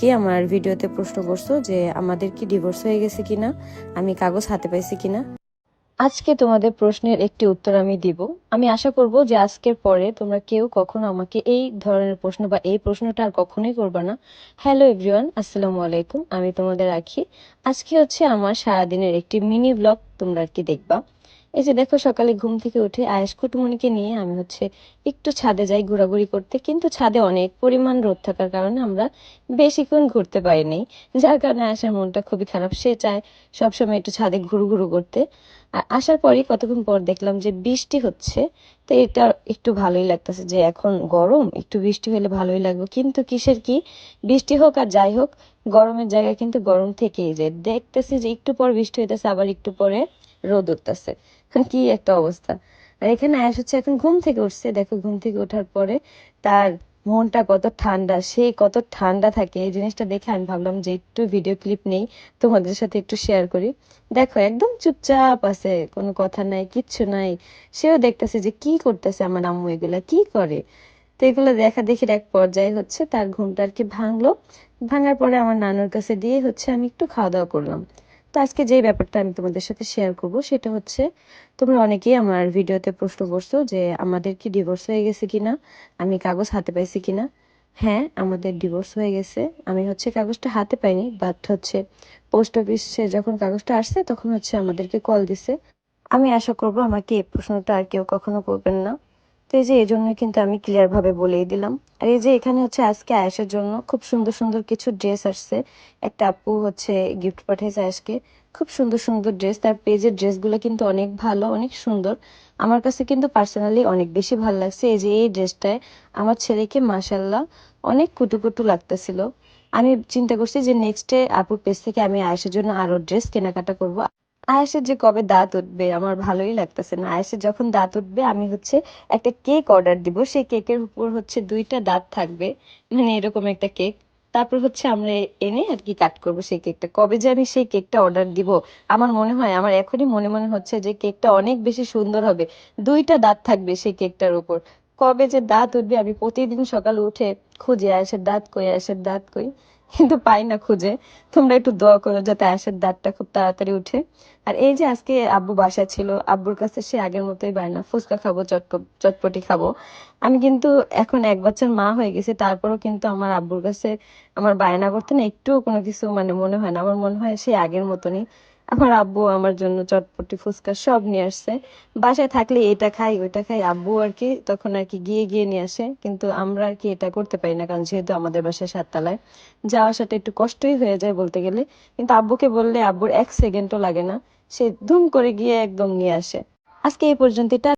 কি আমার ভিডিওতে প্রশ্ন করছ যে আমাদের কি ডিভোর্স হয়ে গেছে কিনা? আমি কাগজ হাতে পাইছি কিনা? আজকে তোমাদের প্রশ্নের একটি উত্তর আমি দিব। আমি আশা করব যে আজকের পরে তোমরা কেউ কখনো আমাকে এই ধরনের প্রশ্ন বা এই প্রশ্নটা আর কখনোই করবে না। হ্যালো এভরিওয়ান আসসালামু আলাইকুম। আমি তোমাদের রাখি। আজকে হচ্ছে আমার সারাদিনের একটি মিনি ব্লগ তোমরা আর কি দেখবা। এই যে দেখো সকালে ঘুম থেকে উঠে আয়েশ কুটুমনিকে নিয়ে আমি হচ্ছে একটু ছাদে যাই ঘোরাঘুরি করতে, কিন্তু ছাদে অনেক পরিমাণ রোদ থাকার কারণে আমরা বেশিক্ষণ ঘুরতে পারিনি। যার কারণে আসার মনটা খুবই খারাপ। সে চায় সবসময় একটু ছাদে ঘুরু ঘুরু করতে। আর আসার পরই কতক্ষণ পর দেখলাম যে বৃষ্টি হচ্ছে, তো এটা একটু ভালোই লাগতেছে যে এখন গরম, একটু বৃষ্টি হলে ভালোই লাগবে। কিন্তু কিসের কি? বৃষ্টি হোক আর যাই হোক, গরমের জায়গায় কিন্তু গরম থেকেই যায়। দেখতেছি যে একটু পর বৃষ্টি হইতেছে, আবার একটু পরে রোদ উঠতেছে। কি একটা অবস্থা। এখানে আয়াস হচ্ছে এখন ঘুম থেকে উঠছে। দেখো, ঘুম থেকে ওঠার পরে তার মনটা কত ঠান্ডা, সে কত ঠান্ডা থাকে। এই জিনিসটা দেখে আমি ভাবলাম যে একটু ভিডিও ক্লিপ নেই, তোমাদের সাথে একটু শেয়ার করি। দেখো, একদম চুপচাপ আছে, কোনো কথা নাই, কিচ্ছু নাই। সেও দেখতেছে যে কি করতেছে আমার আম্মু এগুলা, কি করে? তো এগুলো দেখা দেখির এক পর্যায়ে হচ্ছে তার ঘুমটা আর কি ভাঙলো। ভাঙার পরে আমার নানুর কাছে দিয়ে হচ্ছে আমি একটু খাওয়া দাওয়া করলাম। তো আজকে যে ব্যাপারটা আমি তোমাদের সাথে শেয়ার করব, সেটা হচ্ছে তোমরা অনেকেই আমার ভিডিওতে প্রশ্ন করছ যে আমাদের কি ডিভোর্স হয়ে গেছে কিনা, আমি কাগজ হাতে পাইছি কিনা। হ্যাঁ আমাদের ডিভোর্স হয়ে গেছে। আমি হচ্ছে কাগজটা হাতে পাইনি বাট হচ্ছে পোস্ট অফিসে যখন কাগজটা আসছে, তখন হচ্ছে আমাদেরকে কল দিছে। আমি আশা করব আমাকে এই প্রশ্নটা আর কেউ কখনো করবেন না। তো এই যে এই জন্য কিন্তু আমি ক্লিয়ার ভাবে বলেই দিলাম। আর এই যে এখানে হচ্ছে আজকে আয়েশের জন্য খুব সুন্দর সুন্দর কিছু ড্রেস আসছে। একটা আপু হচ্ছে গিফট পাঠিয়েছে আয়েশকে। খুব সুন্দর সুন্দর ড্রেস তার পেজের ড্রেসগুলো কিন্তু অনেক ভালো, অনেক সুন্দর। আমার কাছে কিন্তু পার্সোনালি অনেক বেশি ভালো লাগছে। এই যে এই ড্রেসটায় আমার ছেলেকে মাসাল্লাহ অনেক কুটু কুটু লাগতেছিল। আমি চিন্তা করছি যে নেক্সট ডে আপুর পেজ থেকে আমি আয়েশের জন্য আরও ড্রেস কেনাকাটা করব। আয়েশের যে কবে দাঁত উঠবে, আমার ভালোই লাগতেছে না। আয়েশের যখন দাঁত উঠবে, আমি হচ্ছে একটা কেক অর্ডার দিব। সেই কেকের উপর হচ্ছে দুইটা দাঁত থাকবে মানে এরকম একটা কেক। তারপর হচ্ছে আমরা এনে আর কি কাট করব সেই কেকটা। কবে যে আমি সেই কেকটা অর্ডার দিব, আমার মনে হয়, আমার এখনই মনে মনে হচ্ছে যে কেকটা অনেক বেশি সুন্দর হবে। দুইটা দাঁত থাকবে সেই কেকটার উপর। কবে যে দাঁত উঠবে, আমি প্রতিদিন সকাল উঠে খুঁজে, আয়েশের দাঁত কই, আয়েশের দাঁত কই। কিন্তু পাই না খুঁজে। তোমরা একটু দোয়া করো যাতে আয়েশের দাঁতটা খুব তাড়াতাড়ি উঠে। আর এই যে আজকে আব্বু বাসা ছিল, আব্বুর কাছে সে আগের মতোই বায়না ফুচকা খাব, চটপ, চটপটি খাব। আমি কিন্তু এখন এক বছর মা হয়ে গেছি, তারপরও কিন্তু আমার আব্বুর কাছে আমার বায়না করতে না একটুও কোনো কিছু মানে মনে হয় না। আমার মনে হয় সে আগের মতনই আমার আব্বু আমার জন্য চটপটি, ফুচকা সব নিয়ে আসছে। বাসায় থাকলে এটা খাই, ওইটা খাই, আব্বু আর কি তখন আর কি গিয়ে গিয়ে নিয়ে আসে। কিন্তু আমরা আর কি এটা করতে পারি না, কারণ যেহেতু আমাদের বাসায় সাততলায়, যাওয়া আসাটা একটু কষ্টই হয়ে যায় বলতে গেলে। কিন্তু আব্বুকে বললে আব্বুর এক সেকেন্ডও লাগে না, সে ধুম করে গিয়ে একদম নিয়ে আসে। আজকে এই পর্যন্ত এটা